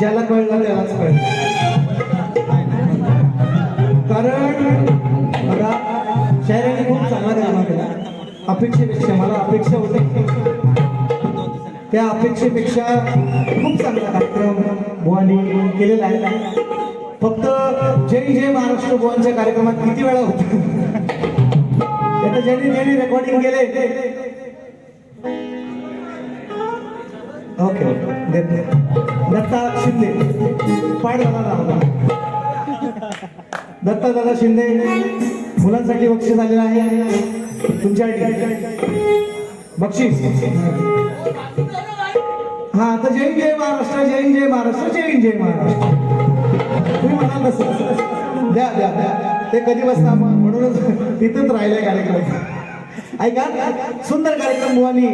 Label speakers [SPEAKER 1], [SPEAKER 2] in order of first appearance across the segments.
[SPEAKER 1] ज्याला कळलं त्यालाच कळलं. कारण बघा शायराने खूप चांगला ड्रामा केला. अपेक्षेपेक्षा मला अपेक्षा होती. त्या अपेक्षेपेक्षा खूप चांगला कार्यक्रम बुवानी केलेला आहे. फक्त जय जय महाराष्ट्र बुवांच्या कार्यक्रमात किती वेळा होत? आता ज्यांनी ज्यांनी रेकॉर्डिंग केले. ओके ओके देते दत्ता शिंदे. पाठ झाला दत्ता दादा शिंदे मुलांसाठी बक्षीस आलेलं आहे. तुमच्या बक्षीस. हा तर जय जय महाराष्ट्र जय जय महाराष्ट्र जय जय महाराष्ट्र. तुम्ही म्हणाल तसं. द्या द्या द्या. ते कधी बसता मग? म्हणूनच तिथंच राहिले कार्यक्रम. ऐका सुंदर कार्यक्रम मुलांनी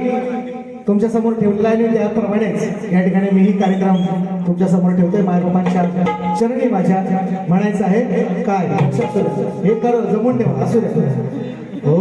[SPEAKER 1] तुमच्यासमोर ठेवलेला आहे आणि त्याप्रमाणेच या ठिकाणी मीही कार्यक्रम तुमच्यासमोर ठेवतोय मायबापांच्या चरणी माझ्या म्हणायचं आहे काय? हे कर जमून ठेवा असू द्या. ओ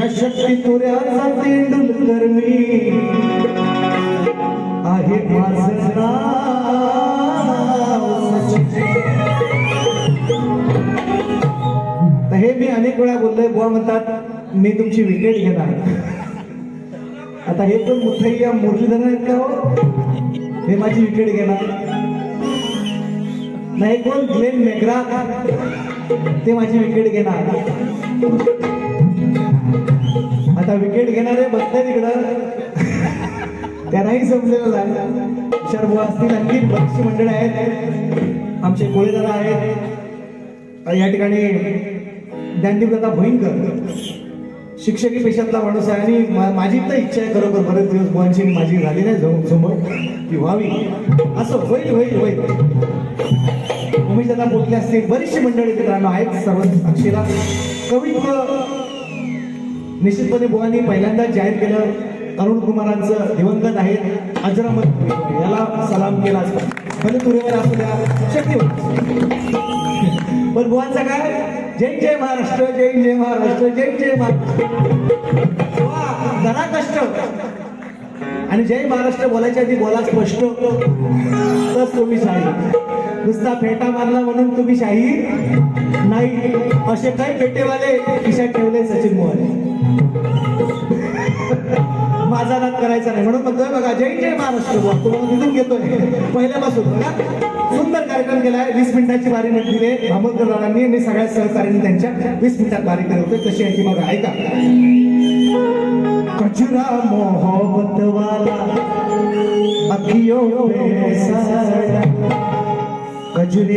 [SPEAKER 1] या शक्ती तुऱ्याचा तेंडुलकर मी आहे माझं नाव. तर हे मी अनेक वेळा बोललोय बुवा म्हणतात मी तुमची विकेट घेणार. आता हे पण मुथैया मुरलीधर आहेत का हो? हे माझी विकेट घेणार. नाही कोण? ग्लेन मेग्रा ते माझी विकेट घेणार. आता विकेट घेणारे बसले तिकडं त्यांनाही समजलेलं आहे शर्भ असतील आणखी. बक्षी मंडळ आहेत. आमचे कोळेदादा आहेत. या ठिकाणी ज्ञानदीपदा भोईंकर शिक्षकी पेशातला माणूस आहे आणि मा- माझी तर इच्छा आहे खरोखर बरेच दिवस बुवांची माझी झाली नाही जाऊन समोर की व्हावी. असं होईल होईल होईल. उमेश दादा बोलले असतील. बरीचशी मंडळी मित्रांनो आहेत. सर्व साक्षीला. कवित्व निश्चितपणे बुवांनी पहिल्यांदा जाहीर केलं. तरुण कुमारांचं दिवंगत आहेत अजरामत याला सलाम केला भले तुरेवर असू द्या शक्य पण बुवांचा काय? जय जय महाराष्ट्र जय जय महाराष्ट्र जय जय महाराष्ट्र. जरा कष्ट. आणि जय महाराष्ट्र बोलायच्या आधी बोला स्पष्ट. तर तुम्ही शाही. नुसता फेटा मारला म्हणून तुम्ही शाही नाही. असे काही फेटेवाले? खिशात ठेवले सचिन मोहन. माझा नाद करायचा नाही. म्हणून म्हणतोय बघा जय जय महाराष्ट्र. तुम्हाला तिथून घेतोय. पहिल्यापासून बघा. सुंदर कार्यक्रम केलाय. वीस मिनिटाची बारी दिली भामोदकर दादांनी आणि सगळ्या सहकार्यांनी त्यांच्या वीस मिनिटात बारी करतोय कशी आहे ती बघा ऐका. कचरा मोहब्बत वाला अखियों पे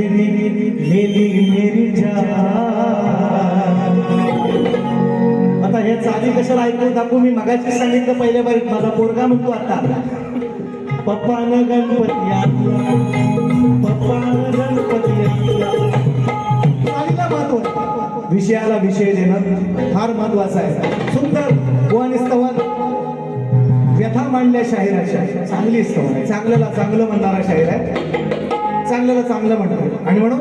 [SPEAKER 1] मेरी मेरी जान. कशाला ऐकून दाखवू मी मगाशी सांगितलं पहिल्या बारीक माझा पोरगा म्हणतो आता. पप्पानं गणपती आणला पप्पानं गणपती महत्त्व विषयाला विषय देणं फार महत्वाचं आहे. सुंदर गोवानी स्तवन व्यथा मांडल्या शाहिराच्या. चांगली स्तवन आहे. चांगल्याला चांगलं म्हणणारा शाहीर आहे. चांगल्याला चांगलं म्हणतो. आणि म्हणून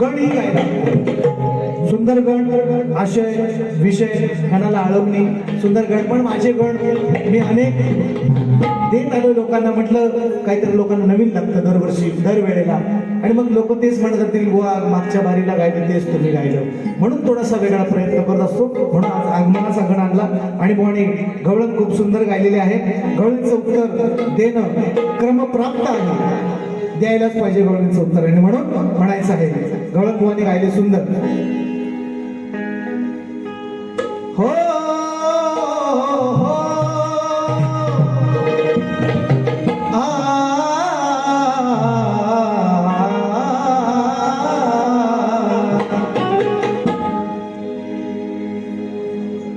[SPEAKER 1] गण ही काय सुंदर गण आशय विषय मनाला आळवणी. सुंदर गण पण माझे गण. मी अनेक देत आलो लोकांना. म्हटलं काहीतरी लोकांना नवीन लागतं दरवर्षी दरवेळेला. आणि मग लोक तेच म्हणत असतील बुवा मागच्या बारीला गायलं तेच तुम्ही गायलं. म्हणून थोडासा वेगळा प्रयत्न करत असतो. म्हणून आज आगमनाचा गण आणला. आणि बुवाने गवळण खूप सुंदर गायलेले आहे. गवळीचं उत्तर देणं क्रमप्राप्त आहे. द्यायलाच पाहिजे गवळणीचं उत्तर आणि म्हणून म्हणायचं आहे गवळणबुवानी गायले सुंदर हो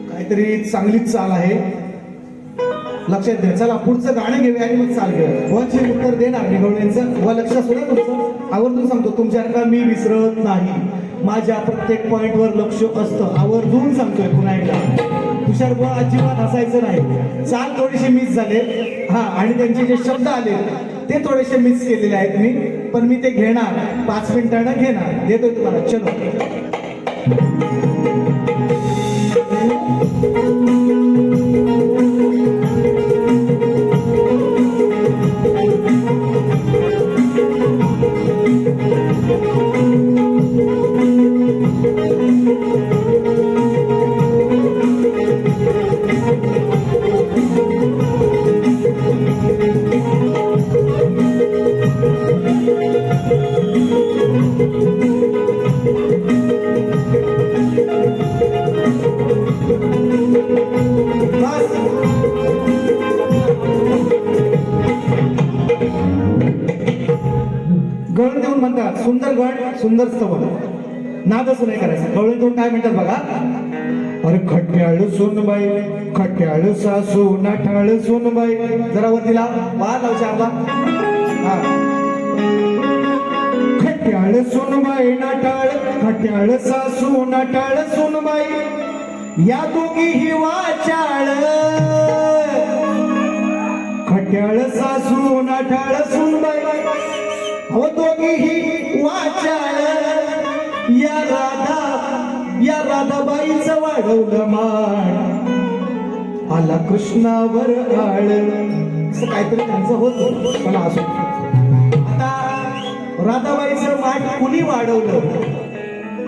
[SPEAKER 1] काहीतरी चांगलीच चाल आहे लक्षात द्या चला पुढचं गाणं घेऊया आणि मग चाल घेऊया उत्तर देणार मी व लक्षात सुद्धा तुमचं. आवर्जून सांगतो तुमच्यासारखा मी विसरत नाही. माझ्या प्रत्येक पॉईंटवर लक्ष असतं. आवर्जून सांगतोय पुन्हा एकदा. तुषार बुवा अजिबात हसायचं नाही. चाल थोडीशी मिस झाले. हा आणि त्यांचे जे शब्द आले ते थोडेसे मिस केलेले आहेत मी. पण मी ते घेणार. पाच मिनिटांना घेणार. देतोय तुम्हाला. चलो. सुनबाई खट्याळ सासू नाठाळ सुनबाई. जरा वर वा वार लाव खट्याळ सुनबाई नाटाळ खट्याळ सासू नाटाळ सुनबाई. या दोघी ही वाचाळ. खट्याळ सासू नाठाळ सुनबाई. हो दोघी ही वाचाळ. या राधा या राधाबाईचं वाढवलं माळ आला कृष्णावर आळ असं काहीतरी त्यांचं होत मला असं. आता राधाबाईचं माठ कुणी वाढवलं?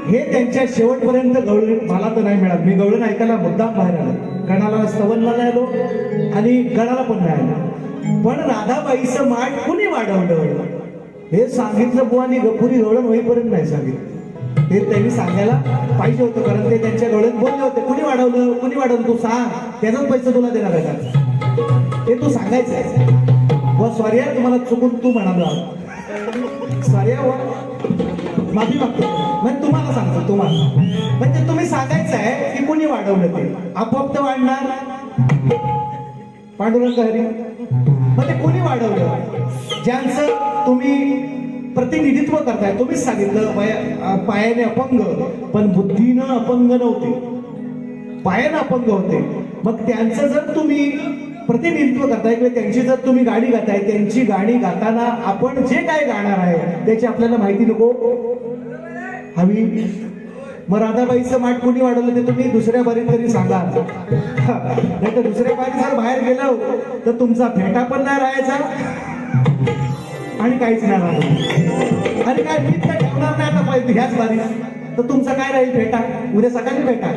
[SPEAKER 1] हे त्यांच्या शेवटपर्यंत गवळ मला तर नाही मिळालं मी गवळण ऐकायला मुद्दाम बाहेर आलो. गणाला स्तवनला नाही आलो आणि गणाला पण नाही आलो पण राधाबाईचं माठ कुणी वाढवलं? हे सांगितलं बुवानी गपुरी गवळण होईपर्यंत नाही सांगितलं. हे त्यांनी सांगायला पाहिजे होतं कारण ते त्यांच्या डोळ्यात बोलले होते. कुणी वाढवलं? कुणी वाढवलं? तू सांग. त्याचाच पैसे तुला देणार आहे का? ते तू सांगायचं आहे. व सॉरी तुम्हाला चुकून तू म्हणाला. सॉरी व माफी मागतो. म्हणजे तुम्हाला सांगतो तुम्हाला. म्हणजे तुम्ही सांगायचं आहे की कुणी वाढवलं ते? आपोआप तर वाढणार. पांडुरंग हरी. मग ते कुणी वाढवलं? ज्यांचं तुम्ही प्रतिनिधित्व करताय. तुम्हीच सांगितलं पायाने अपंग. पण बुद्धीनं अपंग नव्हते. पायानं अपंग होते. मग त्यांचं जर तुम्ही प्रतिनिधित्व करताय किंवा त्यांची जर तुम्ही गाणी गाताय त्यांची गाणी गाताना आपण जे काय गाणार आहे त्याची आपल्याला माहिती नको. हवी. मग राधाबाईचं माठ कोणी वाढवलं ते तुम्ही दुसऱ्या बारीत तरी सांगा. नाही तर दुसऱ्या बारीत जर बाहेर गेलो तर तुमचा फेटा पण नाही राहायचा. आणि काहीच नाही राहणार आणि काय मी काय ठेवणार नाही आता पाहिजे ह्याच बारीत तर तुमचं काय राहील भेटा उद्या सकाळी भेटा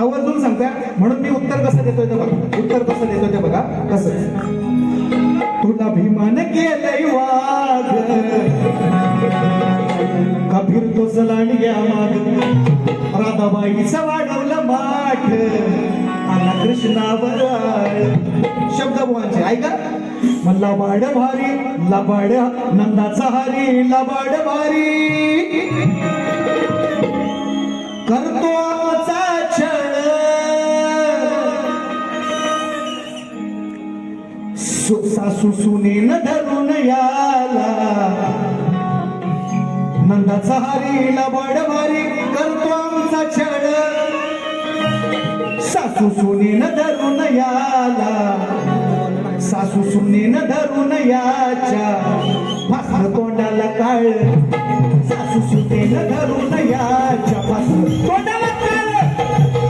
[SPEAKER 1] आवर्जून सांगत्या म्हणून मी उत्तर कसं देतोय ते बघा. उत्तर कसं देतोय ते बघा. कसं तुला भीमान केलंय वाघ. का फिरतो घ्या माग. राधाबाईचं वाढवलं माठ. आला कृष्णावर शब्द बुवांचे ऐका. लबाड भारी लबाड नंदाचा हारी लबाड भारी. करतो छळ सासू सुनेन धरून याला. नंदाचा हारी लबाड भारी करतो आमचा छळ सासू सुनेन धरून याला. सासू सुनेन धरून याच्या. फासर तोंडाला काळ. सासू सुनेन धरून याच्या. फासर तोंडाला काळ.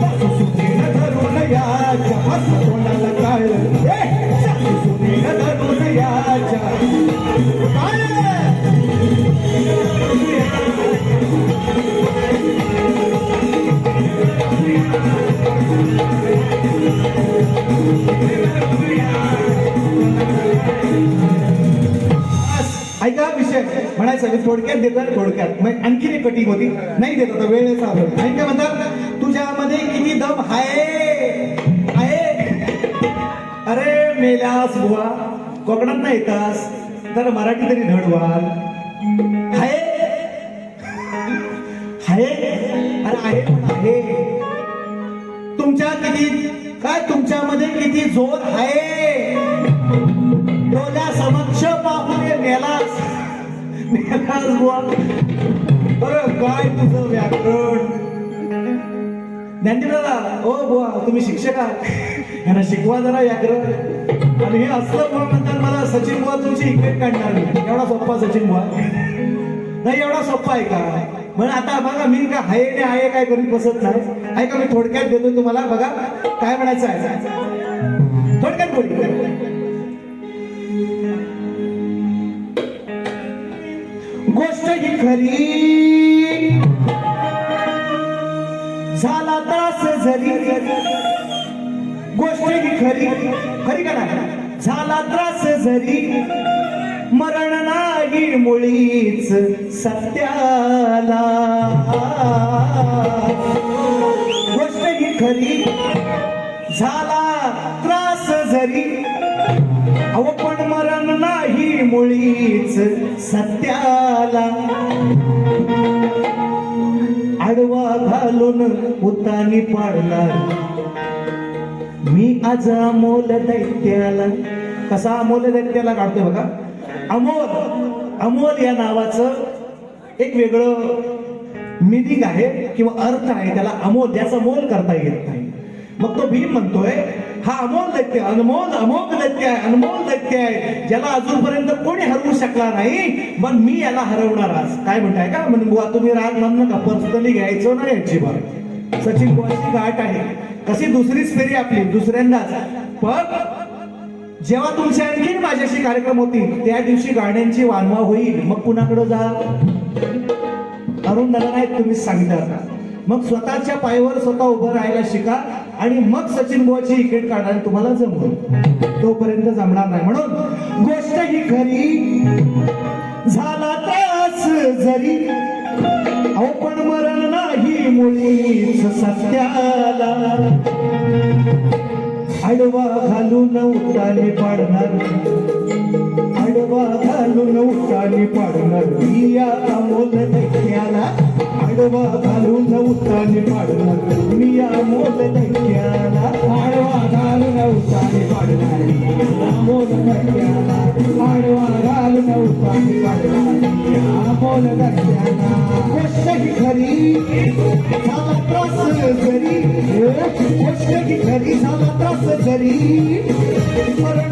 [SPEAKER 1] सासू सुनेन धरून याच्या. फासर तोंडाला ऐका विषय? म्हणायचं मी थोडक्यात देतो थोडक्यात. मग आणखीन एक कटिंग होती. नाही देत होता वेळेचा अभाव. आणि काय म्हणतात तुझ्यामध्ये किती दम आहे? आहे? अरे मेल्यास बुवा कोकणात नाही येतास तर मराठी तरी धडवाल आहे? आहे? अरे आहे पण आहे. तुमच्या किती काय तुमच्यामध्ये किती जोर आहे? डोळ्या समक्ष पाहुणे बरं काय तुझं व्याकरण? ज्ञानदेव दादा ओ बुवा तुम्ही शिक्षक आहात. यांना शिकवा जरा व्याकरण. आणि हे असलं म्हणून म्हणतात मला सचिन बुवा तुमची इकडे काढणार नाही. एवढा सोप्पा सचिन बुवा. नाही एवढा सोप्पा आहे का? म्हणून आता बघा मी का हाय ने आहे काय करून बसत नाही. आहे का मी थोडक्यात देतो तुम्हाला. बघा काय म्हणायचं आहे. थोडक्यात बोल. गोष्ट खरी झाला त्रास जरी. गोष्ट ही खरी. खरी का नाही? झाला त्रास जरी. मरण नाही मुळीच सत्याला. गोष्ट ही खरी. झाला त्रास जरी. अहो पण मरण नाही मुळीच सत्याला. करणार? मी आज अमोल दैत्याला कसा अमोल दैत्याला काढतोय बघा. अमोल अमोल या नावाचं एक वेगळं मिनिंग आहे किंवा अर्थ आहे. त्याला अमोल याचा मोल करता येत नाही. मग तो भीम म्हणतोय हा अमोल दैत्य अनमोल अमोल दैत्य आहे अनमोल दैत्य आहे. ज्याला अजूनपर्यंत कोणी हरवू शकला नाही पण मी याला हरवणार आज. काय म्हणताय का? म्हणजे तुम्ही राग मान नका पर्सनली घ्यायचो ना याची बाब सचिन बुवाची गाठ आहे. तशी दुसरीच फेरी आपली दुसऱ्यांदाच. पण जेव्हा तुमचे आणखी माझ्याशी कार्यक्रम होतील त्या दिवशी गाण्यांची वानवा होईल. मग कुणाकडे जा? अरुण दादा नाहीत तुम्ही सांगितलं. मग स्वतःच्या पायावर स्वतः उभं राहायला शिका आणि मग सचिन बुवाची विकेट काढायला तुम्हाला जमवून तोपर्यंत जमणार नाही. म्हणून गोष्ट ही खरी झाला त्रास जरी अहो पण मरण नाही. मुळीच सत्याला आडवा घालून उताने पाडणार. आडवा घालून उताने पाडणार. या अमोल दैत्याला आडवा घालून उताने पाडणार. मी अमोल दैत्याला आडवा घालून उताने पाडणार. अमोल दैत्याला आडवा घालून उताने पाडणार. अमोल दैत्याला खरी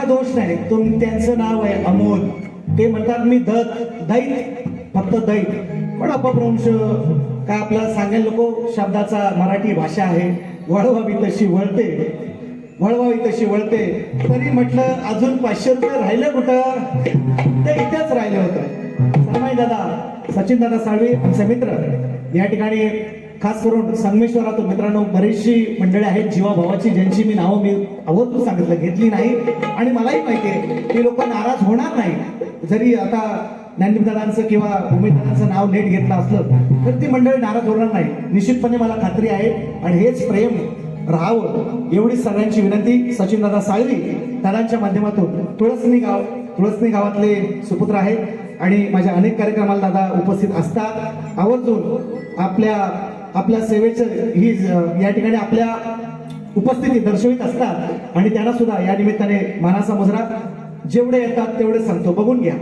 [SPEAKER 1] माझा दोष नाही. तुम त्यांचं नाव आहे अमोल. ते म्हणतात मी दत दैत फक्त दैत. पण अपभ्रंश काय आपल्याला सांगेल नको. शब्दाचा मराठी भाषा आहे. वळवावी तशी वळते. वळवावी तशी वळते. तरी म्हटलं अजून पाचशे रुपये राहिलं कुठं? ते इथेच राहिलं होतं. सन्माई दादा सचिन दादा साळवी आमचे मित्र या ठिकाणी खास करून संगमेश्वरातून मित्रांनो बरीचशी मंडळी आहेत जीवाभावाची ज्यांची मी नावं मी आवर्जून सांगितलं घेतली नाही. आणि मलाही माहिती आहे की लोक नाराज होणार नाही जरी आता ज्ञानदीपदादांचं किंवा भूमिदादांचं नाव नीट घेतलं असलं तर ती मंडळी नाराज होणार नाही निश्चितपणे मला खात्री आहे आणि हेच प्रेम राहावं एवढी सगळ्यांची विनंती. सचिन दादा साळवी दादांच्या माध्यमातून तुळसनी गाव तुळसनी गावातले सुपुत्र आहेत. आणि माझ्या अनेक कार्यक्रमाला दादा उपस्थित असतात. आवर्जून आपल्या आपल्या सेवेचं ही या ठिकाणी आपल्या उपस्थिती दर्शवित असतात. आणि त्यांना सुद्धा या निमित्ताने मानाचा मुजरा जेवढे येतात तेवढे सांगतो. बघून घ्या.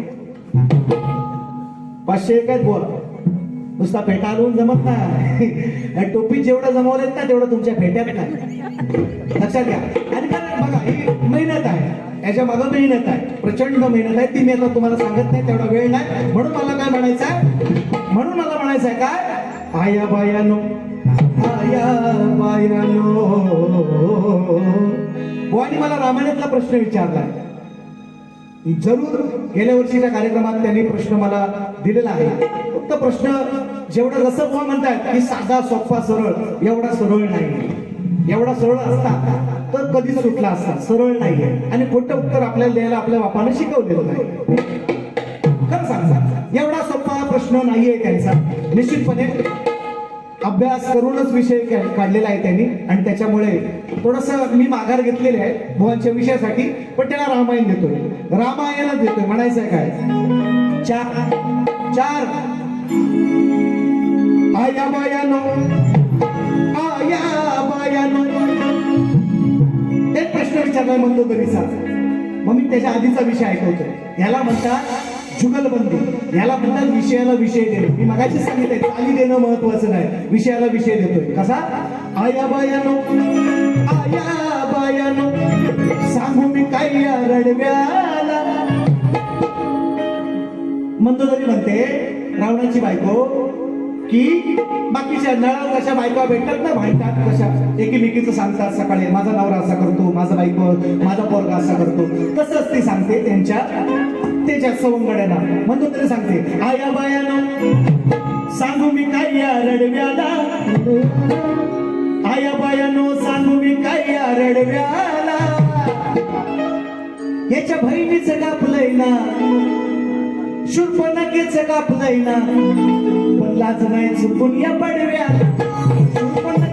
[SPEAKER 1] पाचशे एक आहेत बोल नुसता फेटा आणून जमत नाही. टोपी जेवढं जमवलेत ना तेवढं तुमच्या फेट्यात नाही. लक्षात घ्या. आणि कारण बघा ही मेहनत आहे. याच्या मागं मेहनत आहे. प्रचंड मेहनत आहे. ती मी आता तुम्हाला सांगत नाही तेवढा वेळ नाही. म्हणून मला काय म्हणायचं आहे? म्हणून मला म्हणायचं आहे काय? आया बायानो आया बायानो बुवानी मला रामायणातला प्रश्न विचारला. जरूर गेल्या वर्षीच्या कार्यक्रमात त्यांनी प्रश्न मला दिलेला आहे. फक्त प्रश्न जेवढा जसं म्हणतात की साधा सोपा सरळ एवढा सरळ नाही. एवढा सरळ असता तर कधीच सुटला असता सरळ नाहीये. आणि खोटं उत्तर आपल्याला द्यायला आपल्या बापानं शिकवलेलं नाही. प्रश्न नाहीये त्यांचा. निश्चितपणे अभ्यास करूनच विषय काढलेला आहे त्यांनी. आणि त्याच्यामुळे थोडस मी माघार घेतलेले आहे भुवांच्या विषयासाठी पण त्याला रामायण देतोय. रामायणच देतोय. म्हणायचं आहे काय? चार चार. आया बायानो आया बायानो. एक प्रश्न विचारलाय म्हणतो तरीचा मग मी त्याच्या आधीचा विषय ऐकवतोय. याला म्हणतात जुगलबंदी याला म्हणतात विषयाला विषय देणे. मी मगाशी सांगितलंय चाली देणं महत्वाचं नाही. विषयाला विषय देतोय. कसा? आया बायानो आया बायानो सांगू मी काय या रडव्याला? म्हणतो तरी म्हणते रावणाची बायको की बाकीच्या नळावर कशा बायका भेटतात ना भांडतात कशा एकीमेकीचं सांगतात सकाळी माझा नवरा असा करतो माझा बायको माझा पोरगा असा करतो. तसंच ती सांगते त्यांच्या त्याच्या सवंगड्याला म्हणून तरी सांगते आया बायानो सांगू मी काय या रडव्याला? आया बायानो सांगू मी काय या रडव्याला? याच्या बहिणीच कापलंय ना शुल्प नकेच कापलंय ना पण लाज नाही चुकून या पडव्या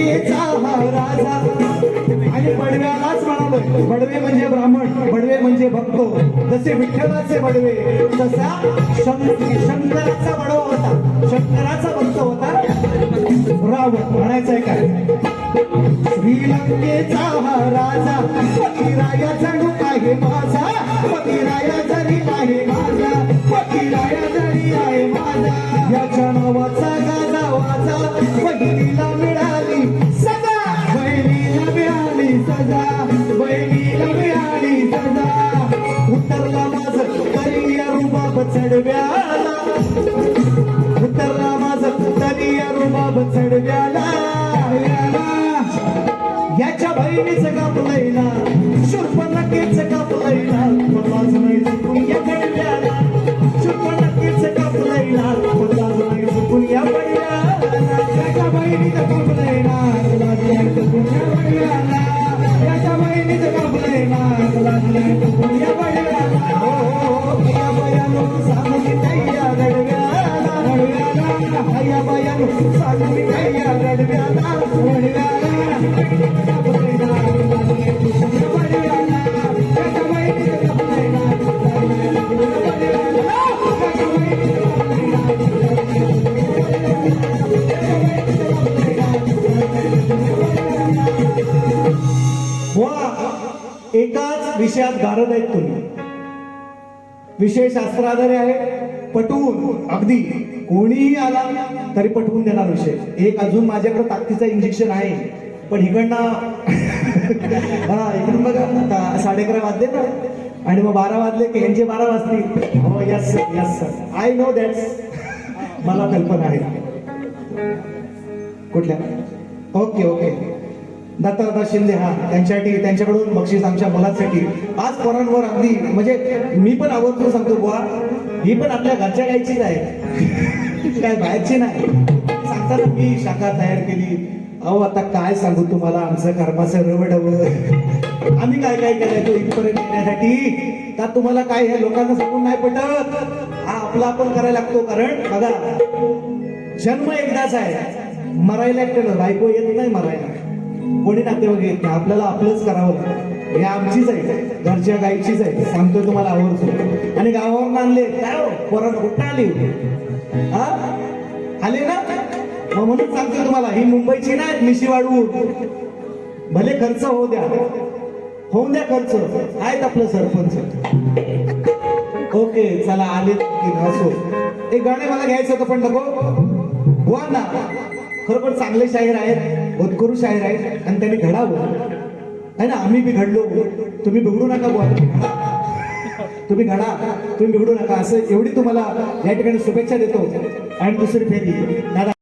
[SPEAKER 1] हा राजा आणि बडव्यालाच म्हणालोय. बडवे म्हणजे ब्राह्मण बडवे म्हणजे भक्त. जसे विठ्ठलाचे बडवे तसा शं- शंकराचा बडवा होता. शंकराचा भक्त होता रावण. म्हणायचंय काय? श्रीलंकेचा हा राजा पतिराया जणू आहे माझा. पतिराया जरी आहे माझा. रुबाब चढव्याला. उतरला माझ तरी या रुबाब चढव्याला. याच्या बहिणीचं कापलंय ना विषय शास्त्राधारे आहे. पटवून अगदी कोणीही आला तरी पटवून देणार विषय. एक अजून माझ्याकडे ताकदीचं इंजेक्शन आहे. पण इकडनं हा इकडून बघा साडे अकरा वाजले ना. आणि मग बारा वाजले की यांचे बारा वाजतील. हो yes sir yes sir I know that's मला कल्पना आहे. कुठल्या? Okay okay. दत्तादा शिंदे हा त्यांच्यासाठी त्यांच्याकडून बक्षीस आमच्या मुलांसाठी. आज पोरांवर अगदी म्हणजे मी पण आवर्जून सांगतो बुवा ही पण आपल्या घरच्या गायचीच आहे काय बाहेरची नाही. सांगताना मी शाखा तयार केली. अहो आता काय सांगू तुम्हाला? आमचं कर्माचं रवडवळ आम्ही काय काय केलंय तो इथपर्यंत येण्यासाठी? का तुम्हाला काय हे लोकांना सांगून नाही पटत. हा आपला आपण करायला लागतो कारण बघा जन्म एकदाच आहे. मरायला एकट्याला बायको येत नाही मरायला. कोणी नातेवाईक येत नाही. आपल्याला आपलंच करावं लागतं. हे आमचीच आहे. घरच्या गाईचीच आहे. सांगतोय तुम्हाला आवर्जून आणि गावावर आणले. काय हो, परत कुठं आली? हा? आले ना? मग म्हणून सांगतोय तुम्हाला ही मुंबईची ना मिशी वाढवून भले खर्च होऊ द्या. होऊन द्या खर्च. आहेत आपलं सरपंच. ओके चला आले असो. एक गाणे मला घ्यायचं होतं पण नको. हो ना. खरोखर चांगले शाहीर आहेत. होतकरू शाहीर आहेत आणि त्यांनी घडावं. आहे ना? आम्ही बी घडलो. तुम्ही बिघडू नका बुवा. तुम्ही घडा. तुम्ही घडा तुम्ही बिघडू नका. असं एवढी तुम्हाला या ठिकाणी शुभेच्छा देतो. आणि दुसरी फेरी. दादा